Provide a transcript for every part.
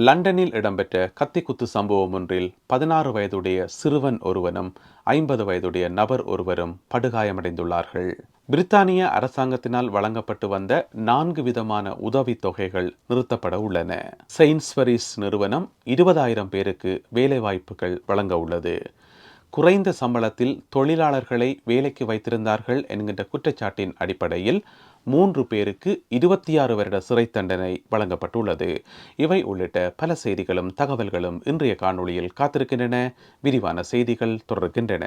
லண்டனில் இடம்பெற்ற கத்திக்குத்து சம்பவம் ஒன்றில் பதினாறு வயதுடைய சிறுவன் ஒருவனும் ஐம்பது வயதுடைய நபர் ஒருவரும் படுகாயமடைந்துள்ளார்கள். பிரித்தானிய அரசாங்கத்தினால் வழங்கப்பட்டு வந்த நான்கு விதமான உதவித் தொகைகள் நிறுத்தப்பட உள்ளன. செயின்ஸ்வரிஸ் நிறுவனம் இருபதாயிரம் பேருக்கு வேலைவாய்ப்புகள் வழங்க உள்ளது. குறைந்த சம்பளத்தில் தொழிலாளர்களை வேலைக்கு வைத்திருந்தார்கள் என்கின்ற குற்றச்சாட்டின் அடிப்படையில் மூன்று பேருக்கு இருபத்தி ஆறு வருட சிறை தண்டனை வழங்கப்பட்டுள்ளது. இவை உள்ளிட்ட பல செய்திகளும் தகவல்களும் இன்றைய காணொளியில் காத்திருக்கின்றன. விரிவான செய்திகள் தொடர்கின்றன.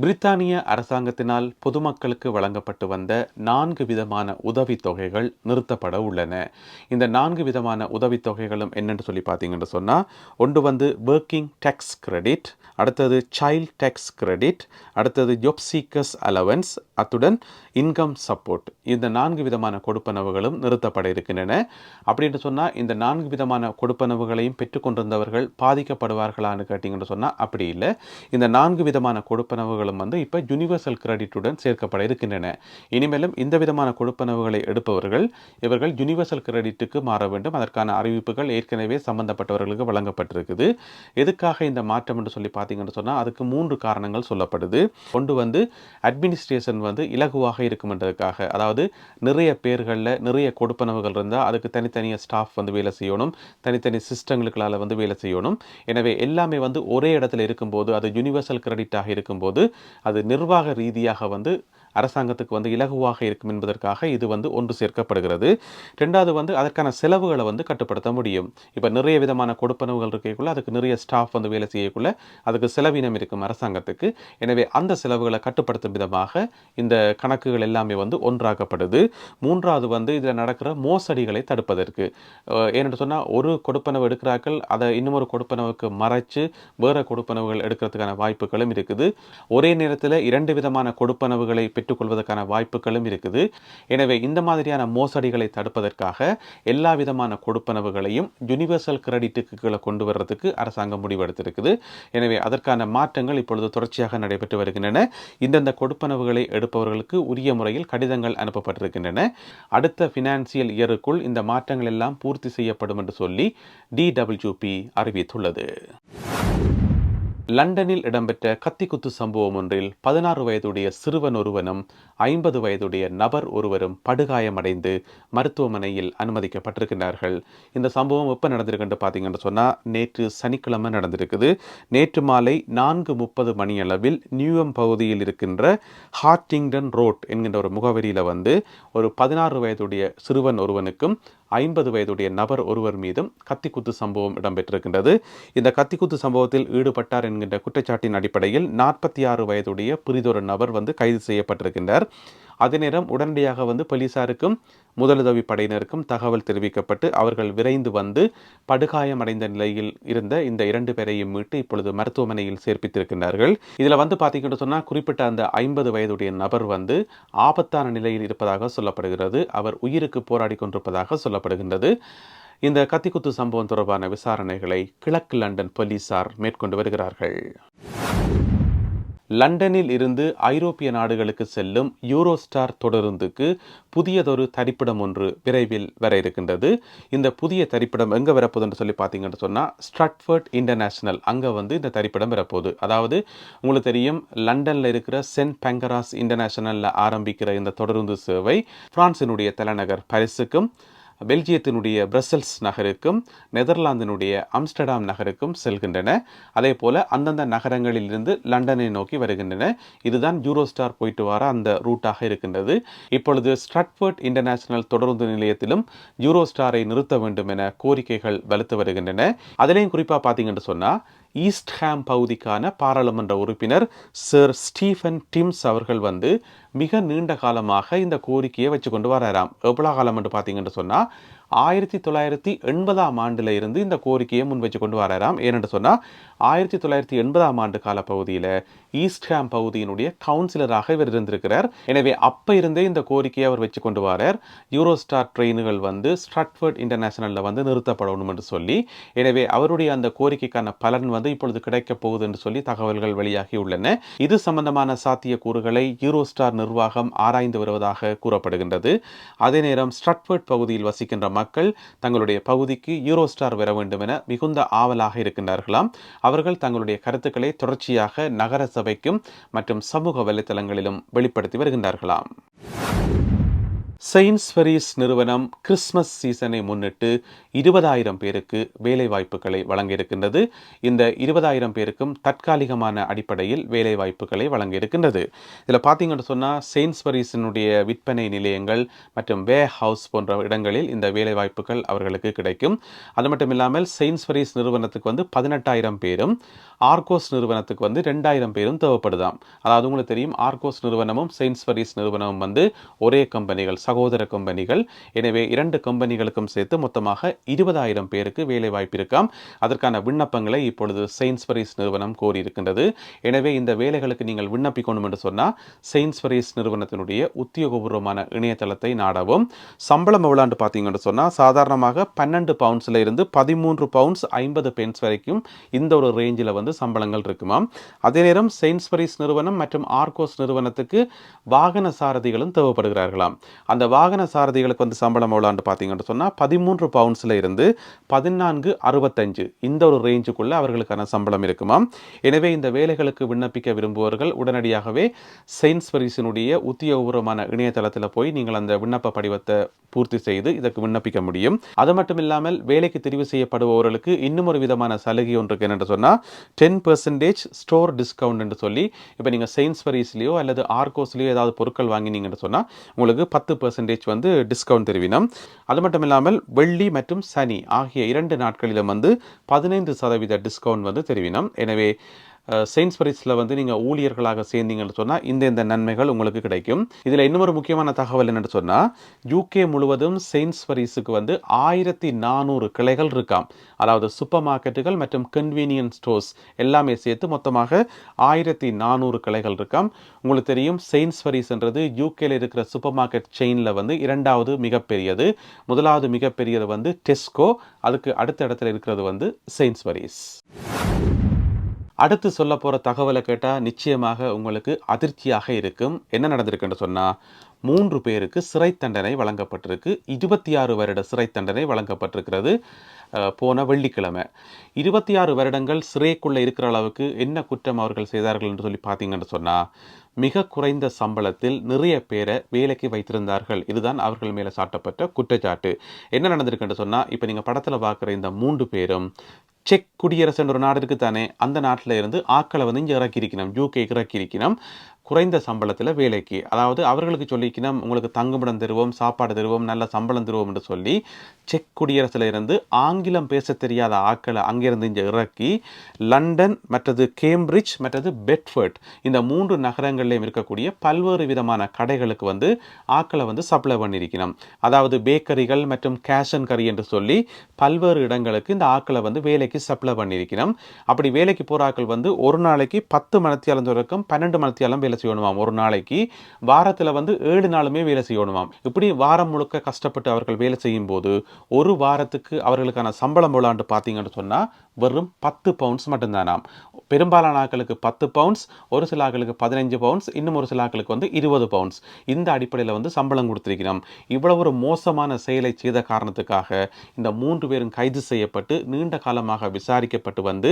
பிரித்தானிய அரசாங்கத்தினால் பொதுமக்களுக்கு வழங்கப்பட்டு வந்த நான்கு விதமான உதவித் தொகைகள் நிறுத்தப்பட உள்ளன. இந்த நான்கு விதமான உதவித் தொகைகளும் என்னென்னு சொல்லி பார்த்தீங்கன்னு சொன்னால் ஒன்று வந்து ஒர்க்கிங் டேக்ஸ் கிரெடிட் அடுத்தது சைல்ட் டேக்ஸ் கிரெடிட் அடுத்தது ஜொப் சீக்கர்ஸ் அலவன்ஸ் அத்துடன் இன்கம் சப்போர்ட் இந்த நான்கு விதமான கொடுப்பனவுகளும் நிறுத்தப்பட இருக்கின்றன. அப்படின்னு சொன்னால் இந்த நான்கு விதமான கொடுப்பனவுகளையும் பெற்றுக்கொண்டிருந்தவர்கள் பாதிக்கப்படுவார்களான்னு கேட்டிங்கன்னு சொன்னால் அப்படி இல்லை. இந்த நான்கு விதமான கொடுப்பனவுகளும் வந்து இப்போ யூனிவர்சல் கிரெடிட்டுடன் சேர்க்கப்பட இருக்கின்றன. இனிமேலும் இந்த விதமான கொடுப்பனவுகளை எடுப்பவர்கள் இவர்கள் யூனிவர்சல் கிரெடிட்டுக்கு மாற வேண்டும். அதற்கான அறிவிப்புகள் ஏற்கனவே சம்பந்தப்பட்டவர்களுக்கு வழங்கப்பட்டிருக்குது. எதுக்காக இந்த மாற்றம் என்று சொல்லி பார்த்தீங்கன்னு சொன்னால் அதுக்கு மூன்று காரணங்கள் சொல்லப்படுது. கொண்டு வந்து அட்மினிஸ்ட்ரேஷன் வந்து இலகுவாக இருக்குமென்றதுக்காக. அதாவது நிறைய பேர்களில் நிறைய கொடுப்பனவுகள் இருந்தால் அதுக்கு தனித்தனியாக ஸ்டாஃப் வந்து வேலை செய்யணும். தனித்தனி சிஸ்டங்களுக்களால் வந்து வேலை செய்யணும். எனவே எல்லாமே வந்து ஒரே இடத்துல இருக்கும்போது அது யூனிவர்சல் கிரெடிட்டாக இருக்கும்போது அது நிர்வாக ரீதியாக வந்து அரசாங்கத்துக்கு வந்து இலகுவாக இருக்கும் என்பதற்காக இது வந்து ஒன்று சேர்க்கப்படுகிறது. ரெண்டாவது வந்து அதற்கான செலவுகளை வந்து கட்டுப்படுத்த முடியும். இப்போ நிறைய விதமான கொடுப்பனவுகள் இருக்கக்குள்ள அதுக்கு நிறைய ஸ்டாஃப் வந்து வேலை செய்யக்குள்ள அதுக்கு செலவினம் இருக்கும் அரசாங்கத்துக்கு. எனவே அந்த செலவுகளை கட்டுப்படுத்தும் விதமாக இந்த கணக்குகள் எல்லாமே வந்து ஒன்றாக்கப்படுது மூன்றாவது வந்து இதில் நடக்கிற மோசடிகளை தடுப்பதற்கு. ஏன்னு சொன்னால் ஒரு கொடுப்பனவு எடுக்கிறார்கள் அதை இன்னொரு கொடுப்பனவுக்கு மறைச்சு வேறு கொடுப்பனவுகள் எடுக்கிறதுக்கான வாய்ப்புகளும் இருக்குது. ஒரே நேரத்தில் இரண்டு விதமான கொடுப்பனவுகளை பெற்றுக்கொள்வதற்கான வாய்ப்புகளும் இருக்குது. எனவே இந்த மாதிரியான மோசடிகளை தடுப்பதற்காக எல்லா விதமான கொடுப்பனவுகளையும் யூனிவர்சல் கிரெடிட்டுக்கு கீழே கொண்டு வர்றதுக்கு அரசாங்கம் முடிவெடுத்திருக்குது. எனவே அதற்கான மாற்றங்கள் இப்பொழுது தொடர்ச்சியாக நடைபெற்று வருகின்றன. இந்தந்த கொடுப்பனவுகளை எடுப்பவர்களுக்கு உரிய முறையில் கடிதங்கள் அனுப்பப்பட்டிருக்கின்றன. அடுத்த ஃபினான்சியல் இயருக்குள் இந்த மாற்றங்கள் எல்லாம் பூர்த்தி செய்யப்படும் என்று சொல்லி டிடபிள்யூபி அறிவித்துள்ளது. லண்டனில் இடம்பெற்ற கத்திக்குத்து சம்பவம் ஒன்றில் பதினாறு வயதுடைய சிறுவன் ஒருவனும் ஐம்பது வயதுடைய நபர் ஒருவரும் படுகாயமடைந்து மருத்துவமனையில் அனுமதிக்கப்பட்டிருக்கிறார்கள். இந்த சம்பவம் எப்போ நடந்திருக்குன்னு பார்த்தீங்கன்னு சொன்னால் நேற்று சனிக்கிழமை நடந்திருக்குது. நேற்று மாலை நான்கு முப்பது மணியளவில் நியூயம் பகுதியில் இருக்கின்ற ஹார்டிங்டன் ரோட் என்கின்ற ஒரு முகவரியில் வந்து ஒரு பதினாறு வயதுடைய சிறுவன் ஒருவனுக்கும் ஐம்பது வயதுடைய நபர் ஒருவர் மீதும் கத்திக்குத்து சம்பவம் இடம்பெற்றிருக்கின்றது. இந்த கத்திக்குத்து சம்பவத்தில் ஈடுபட்டார் என்கின்ற குற்றச்சாட்டின் அடிப்படையில் நாற்பத்தி ஆறு வயதுடைய புரிதொரு நபர் வந்து கைது செய்யப்பட்டிருக்கின்றார். அதே நேரம் உடனடியாக வந்து போலீசாருக்கும் முதலுதவி படையினருக்கும் தகவல் தெரிவிக்கப்பட்டு அவர்கள் விரைந்து வந்து படுகாயமடைந்த நிலையில் இருந்த இந்த இரண்டு பேரையும் மீட்டு இப்பொழுது மருத்துவமனையில் சேர்ப்பித்திருக்கின்றார்கள். இதில் வந்து பார்த்தீங்கன்னு சொன்னால் குறிப்பிட்ட அந்த ஐம்பது வயதுடைய நபர் வந்து ஆபத்தான நிலையில் இருப்பதாக சொல்லப்படுகிறது. அவர் உயிருக்கு போராடி கொண்டிருப்பதாக சொல்லப்படுகின்றது. இந்த கத்திக்குத்து சம்பவம் தொடர்பான விசாரணைகளை கிழக்கு லண்டன் போலீசார் மேற்கொண்டு வருகிறார்கள். லண்டனில் இருந்து ஐரோப்பிய நாடுகளுக்கு செல்லும் யூரோஸ்டார் தொடருந்துக்கு புதியதொரு தரிப்பிடம் ஒன்று விரைவில் வர இருக்கின்றது. இந்த புதிய தரிப்பிடம் எங்கே வரப்போகுதுன்னு சொல்லி பார்த்தீங்கன்னு சொன்னால் ஸ்ட்ரட்ஃபர்ட் இன்டர்நேஷனல் அங்கே வந்து இந்த தரிப்பிடம் வரப்போகுது. அதாவது உங்களுக்கு தெரியும் லண்டனில் இருக்கிற சென்ட் பெங்கராஸ் இன்டர்நேஷனலில் ஆரம்பிக்கிற இந்த தொடருந்து சேவை பிரான்சினுடைய தலைநகர் பரிசுக்கும் பெல்ஜியத்தினுடைய பிரசல்ஸ் நகருக்கும் நெதர்லாந்தினுடைய அம்ஸ்டர்டாம் நகருக்கும் செல்கின்றன. அதே போல அந்தந்த நகரங்களிலிருந்து லண்டனை நோக்கி வருகின்றன. இதுதான் யூரோஸ்டார் போயிட்டு வர அந்த ரூட்டாக இருக்கின்றது. இப்பொழுது ஸ்ட்ரட்ஃபர்ட் இன்டர்நேஷனல் தொடருந்து நிலையத்திலும் யூரோஸ்டாரை நிறுத்த வேண்டும் என கோரிக்கைகள் வலுத்து வருகின்றன. அதிலையும் குறிப்பாக பார்த்தீங்கன்னு சொன்னால் ஈஸ்ட் ஹாம் பகுதிக்கான பாராளுமன்ற உறுப்பினர் சர் ஸ்டீஃபன் டிம்ஸ் அவர்கள் வந்து மிக நீண்ட காலமாக இந்த கோரிக்கையை வச்சு கொண்டு வராராம். எவ்வளோ காலம் என்று பார்த்தீங்கன்னு சொன்னால் ஆயிரத்தி தொள்ளாயிரத்தி எண்பதாம் ஆண்டில் இருந்து இந்த கோரிக்கையை முன் வச்சு கொண்டு வராராம். ஏனென்று சொன்னால் ஆயிரத்தி தொள்ளாயிரத்தி எண்பதாம் ஆண்டு கால பகுதியில் ஈஸ்ட் ஹாம் பகுதியினுடைய கவுன்சிலராக இவர் இருந்திருக்கிறார். எனவே அப்ப இருந்தே இந்த கோரிக்கையை அவர் வச்சு கொண்டு வரார். யூரோஸ்டார் ட்ரெயின்கள் வந்து ஸ்ட்ராட்ஃபர்ட் இன்டர்நேஷனலில் வந்து நிறுத்தப்படணும் என்று சொல்லி எனவே அவருடைய அந்த கோரிக்கைக்கான பலன் வந்து இப்பொழுது கிடைக்கப் போகுது என்று சொல்லி தகவல்கள் வெளியாகி உள்ளன. இது சம்பந்தமான சாத்தியக்கூறுகளை யூரோஸ்டார் நிர்வாகம் ஆராய்ந்து வருவதாக கூறப்படுகின்றது. அதே நேரம் ஸ்ட்ராட்ஃபர்ட் பகுதியில் வசிக்கின்ற மக்கள் தங்களுடைய பகுதிக்கு யூரோஸ்டார் வர வேண்டும் என மிகுந்த ஆவலாக இருக்கின்றார்களாம். அவர்கள் தங்களுடைய கருத்துக்களை தொடர்ச்சியாக நகரசபை சபைக்கும் மற்றும் சமூக வலைத்தளங்களிலும் வெளிப்படுத்தி வருகின்றார்களாம். செயின்ஸ்பெரிஸ் நிறுவனம் கிறிஸ்மஸ் சீசனை முன்னிட்டு இருபதாயிரம் பேருக்கு வேலைவாய்ப்புகளை வழங்கியிருக்கின்றது. இந்த இருபதாயிரம் பேருக்கும் தற்காலிகமான அடிப்படையில் வேலைவாய்ப்புகளை வழங்கியிருக்கின்றது. இதில் பார்த்தீங்கன்னு சொன்னால் செயின்ஸ்பெரிஸினுடைய விற்பனை நிலையங்கள் மற்றும் வே ஹவுஸ் போன்ற இடங்களில் இந்த வேலைவாய்ப்புகள் அவர்களுக்கு கிடைக்கும். அது மட்டும் இல்லாமல் செயின்ஸ்பெரிஸ் நிறுவனத்துக்கு வந்து பதினெட்டாயிரம் பேரும் ஆர்கோஸ் நிறுவனத்துக்கு வந்து ரெண்டாயிரம் பேரும் தேவைப்படுதாம். அதாவது உங்களுக்கு தெரியும் ஆர்கோஸ் நிறுவனமும் செயின்ஸ்பெரிஸ் நிறுவனமும் வந்து ஒரே கம்பெனிகள் சகோதர கம்பெனிகள் எனவே இரண்டு கம்பெனிகளுக்கும் சேர்த்து மொத்தமாக இருபதாயிரம் பேருக்கு வேலை வாய்ப்பு இருக்காம். அதற்கான விண்ணப்பங்களை இப்பொழுது செயின்ஸ்பரிஸ் நிறுவனம் கோரியிருக்கின்றது. எனவே இந்த வேலைகளுக்கு நீங்கள் விண்ணப்பிக்கணும் என்று சொன்னால் செயின்ஸ்பரிஸ் நிறுவனத்தினுடைய உத்தியோகபூர்வமான இணையதளத்தை நாடவும். சம்பளம் எவ்வளோன்னு பார்த்தீங்கன்னு சொன்னால் சாதாரணமாக பன்னெண்டு பவுண்ட்ஸில் இருந்து பதிமூன்று பவுண்ட்ஸ் ஐம்பது பென்ஸ் வரைக்கும் இந்த ஒரு ரேஞ்சில் வந்து சம்பளங்கள் இருக்குமாம். அதே நேரம் செயின்ஸ்பரிஸ் நிறுவனம் மற்றும் ஆர்கோஸ் நிறுவனத்துக்கு வாகன சாரதிகளும் தேவைப்படுகிறார்களாம். அந்த வாகன சாரதிகளுக்கு வந்து சம்பளம் எவ்வளோன்னு பார்த்தீங்கன்னு சொன்னால் பதிமூன்று பவுண்ட்ஸில் இருந்து பதினான்கு அறுபத்தஞ்சு. இந்த ஒரு ரேஞ்சுக்குள்ளே அவர்களுக்கான சம்பளம் இருக்குமாம் எனவே இந்த வேலைகளுக்கு விண்ணப்பிக்க விரும்புவர்கள் உடனடியாகவே செயின்ஸ்பரிஸினுடைய உத்தியோகபூர்வமான இணையதளத்தில் போய் நீங்கள் அந்த விண்ணப்ப படிவத்தை பூர்த்தி செய்து இதற்கு விண்ணப்பிக்க முடியும். அது மட்டும் இல்லாமல் வேலைக்கு தெரிவு செய்யப்படுபவர்களுக்கு இன்னும் ஒரு விதமான சலுகை ஒன்று என்னென்று சொன்னால் டென் பெர்சன்டேஜ் ஸ்டோர் டிஸ்கவுண்ட் என்று சொல்லி இப்போ நீங்கள் செயின்ஸ்பரிஸ்லேயோ அல்லது ஆர்கோஸ்லேயோ ஏதாவது பொருட்கள் வாங்கினீங்கன்னு சொன்னால் உங்களுக்கு பத்து பர்சன்டேஜ் வந்து டிஸ்கவுண்ட் தெரிவினம். அது மட்டும் இல்லாமல் வெள்ளி மற்றும் சனி ஆகிய இரண்டு நாட்களிலும் வந்து பதினைந்து சதவீத டிஸ்கவுண்ட் வந்து தெரிவினம். எனவே செயின்ஸ்பரிஸில் வந்து நீங்கள் ஊழியர்களாக சேர்ந்தீங்கன்னு சொன்னால் இந்த இந்த நன்மைகள் உங்களுக்கு கிடைக்கும். இதில் இன்னொரு முக்கியமான தகவல் என்னென்னு சொன்னால் யூகே முழுவதும் செயின்ஸ்பரிஸுக்கு வந்து ஆயிரத்தி நானூறு கிளைகள் இருக்காம். அதாவது சூப்பர் மார்க்கெட்டுகள் மற்றும் கன்வீனியன்ஸ் ஸ்டோர்ஸ் எல்லாமே சேர்த்து மொத்தமாக ஆயிரத்தி நானூறு கிளைகள் இருக்காம். உங்களுக்கு தெரியும் செயின்ஸ்பரிஸ்ன்றது யூகேல இருக்கிற சூப்பர் மார்க்கெட் செயினில் வந்து இரண்டாவது மிகப்பெரியது. முதலாவது மிகப்பெரியது வந்து டெஸ்கோ அதுக்கு அடுத்த இடத்துல இருக்கிறது வந்து செயின்ஸ்பரிஸ் அடுத்து சொல்ல போகிற தகவலை கேட்டால் நிச்சயமாக உங்களுக்கு அதிர்ச்சியாக இருக்கும். என்ன நடந்திருக்குன்னு சொன்னால் மூன்று பேருக்கு சிறை தண்டனை வழங்கப்பட்டிருக்கு. இருபத்தி ஆறு வருட சிறை தண்டனை வழங்கப்பட்டிருக்கிறது போன வெள்ளிக்கிழமை. இருபத்தி ஆறு வருடங்கள் சிறைக்குள்ளே இருக்கிற அளவுக்கு என்ன குற்றம் அவர்கள் செய்தார்கள் என்று சொல்லி பார்த்தீங்கன்னு சொன்னால் மிக குறைந்த சம்பளத்தில் நிறைய பேரை வேலைக்கு வைத்திருந்தார்கள். இதுதான் அவர்கள் மேலே சாட்டப்பட்ட குற்றச்சாட்டு. என்ன நடந்திருக்குன்னு சொன்னால் இப்போ நீங்கள் படத்தில் பார்க்குற இந்த மூன்று பேரும் செக் குடியரசுன்ற ஒரு நாடு இருக்குது தானே அந்த நாட்டில் இருந்து ஆக்களை வந்து இங்கே இறக்கியிருக்கணும். யூகே இறக்கியிருக்கணும். குறைந்த சம்பளத்தில் வேலைக்கு அதாவது அவர்களுக்கு சொல்லிக்கினா உங்களுக்கு தங்குமிடம் தருவோம் சாப்பாடு தருவோம் நல்ல சம்பளம் தருவோம் என்று சொல்லி செக் குடியரசில் இருந்து ஆங்கிலம் பேச தெரியாத ஆட்களை அங்கிருந்து இங்கே இறக்கி லண்டன் மற்றது கேம்பிரிட்ஜ் மற்றது பெட்ஃபர்ட் இந்த மூன்று நகரங்கள்லையும் இருக்கக்கூடிய பல்வேறு விதமான கடைகளுக்கு வந்து ஆக்களை வந்து சப்ளை பண்ணியிருக்கணும் அதாவது பேக்கரிகள் மற்றும் கேஷ் அண்ட் கரி என்று சொல்லி பல்வேறு இடங்களுக்கு இந்த ஆக்களை வந்து வேலைக்கு சப்ளை பண்ணியிருக்கணும் அப்படி வேலைக்கு போகிற ஆட்கள் வந்து ஒரு நாளைக்கு பத்து மணத்தியாலம் தொடக்கம் பன்னெண்டு மணத்தியாலம் வேலை செய்யணுமாம். ஒரு நாளைக்கு வாரத்தில் வந்து ஏழு நாளுமே வேலை செய்யணுமாம். இப்படி வாரம் முழுக்க கஷ்டப்பட்டு அவர்கள் வேலை செய்யும் போது ஒரு வாரத்துக்கு அவர்களுக்கான சம்பளம் எவ்வளோன்ட்டு பார்த்தீங்கன்னு சொன்னால் வெறும் பத்து பவுண்ட்ஸ் மட்டும்தானாம். பெரும்பாலான ஆக்களுக்கு பத்து பவுண்ட்ஸ் ஒரு சில ஆக்களுக்கு பதினஞ்சு பவுண்ட்ஸ் இன்னும் ஒரு சில ஆக்களுக்கு வந்து இருபது பவுண்ட்ஸ் இந்த அடிப்படையில் வந்து சம்பளம் கொடுத்திருக்கிறோம். இவ்வளவு ஒரு மோசமான செயலை செய்த காரணத்துக்காக இந்த மூன்று பேரும் கைது செய்யப்பட்டு நீண்ட காலமாக விசாரிக்கப்பட்டு வந்து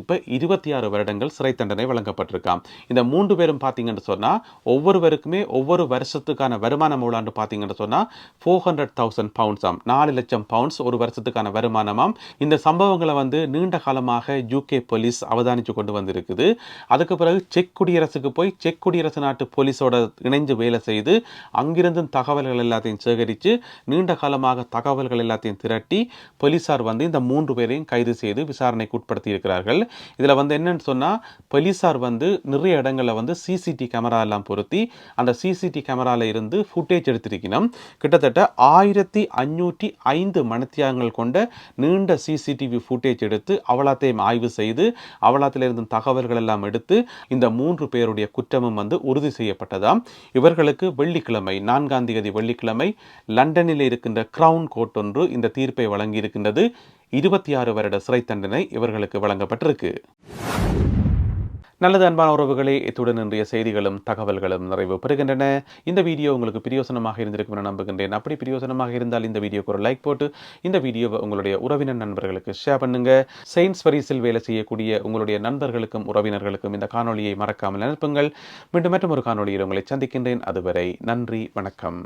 இப்போ இருபத்தி ஆறு வருடங்கள் சிறை தண்டனை வழங்கப்பட்டிருக்காம். இந்த மூன்று பேரும் பார்த்தீங்கன்னு சொன்னால் ஒவ்வொருவருக்குமே ஒவ்வொரு வருஷத்துக்கான வருமானம் எவ்வளோன்னு பார்த்தீங்கன்னு சொன்னால் ஃபோர் ஹண்ட்ரட் தௌசண்ட் பவுண்ட்ஸாம் நாலு லட்சம் பவுண்ட்ஸ் ஒரு வருஷத்துக்கான வருமானமாம் இந்த சம்பவங்களை வந்து நீண்ட காலமாக யூகே போலீஸ் அவதானித்து கொண்டு வந்திருக்குது. அதுக்கு பிறகு செக் குடியரசுக்கு போய் செக் குடியரசு நாட்டு போலீஸோட இணைஞ்சு வேலை செய்து அங்கிருந்தும் தகவல்கள் எல்லாத்தையும் சேகரித்து நீண்ட காலமாக தகவல்கள் எல்லாத்தையும் திரட்டி போலீஸார் வந்து இந்த மூன்று பேரையும் கைது செய்து விசாரணைக்கு உட்படுத்தி இருக்கிறார்கள் இதில் வந்து என்னன்னு சொன்னால் போலீஸார் வந்து நிறைய இடங்களில் வந்து சிசி சிசிடி கேமரா எல்லாம் பொருத்தி அந்த சிசிடி கேமராவில் இருந்து ஃபுட்டேஜ் எடுத்திருக்கணும். கிட்டத்தட்ட ஆயிரத்தி அஞ்சூற்றி ஐந்து மணத்தியாகங்கள் கொண்ட நீண்ட சிசிடிவி ஃபுட்டேஜ் எடுத்து அவலாத்தையும் ஆய்வு செய்து அவலாத்திலிருந்து தகவல்கள் எல்லாம் எடுத்து இந்த மூன்று பேருடைய குற்றமும் வந்து உறுதி செய்யப்பட்டதாம். இவர்களுக்கு வெள்ளிக்கிழமை நான்காம் தேதி வெள்ளிக்கிழமை லண்டனில் இருக்கின்ற கிரவுன் கோர்ட் ஒன்று இந்த தீர்ப்பை வழங்கி இருக்கின்றது இருபத்தி ஆறு வருட சிறை தண்டனை இவர்களுக்கு வழங்கப்பட்டிருக்கு. நல்லது அன்பான உறவுகளே இத்துடன் இன்றைய செய்திகளும் தகவல்களும் நிறைவு பெறுகின்றன. இந்த வீடியோ உங்களுக்கு பிரியோசனமாக இருந்திருக்கும் என நம்புகின்றேன். அப்படி பிரியோசனமாக இருந்தால் இந்த வீடியோக்கு ஒரு லைக் போட்டு இந்த வீடியோவை உங்களுடைய உறவினர் நண்பர்களுக்கு ஷேர் பண்ணுங்க. செயின்ஸ் வரிசில் வேலை செய்யக்கூடிய உங்களுடைய நண்பர்களுக்கும் உறவினர்களுக்கும் இந்த காணொலியை மறக்காமல் அனுப்புங்கள். மீண்டும் மற்றும் ஒரு காணொலியில் உங்களை சந்திக்கின்றேன். அதுவரை நன்றி வணக்கம்.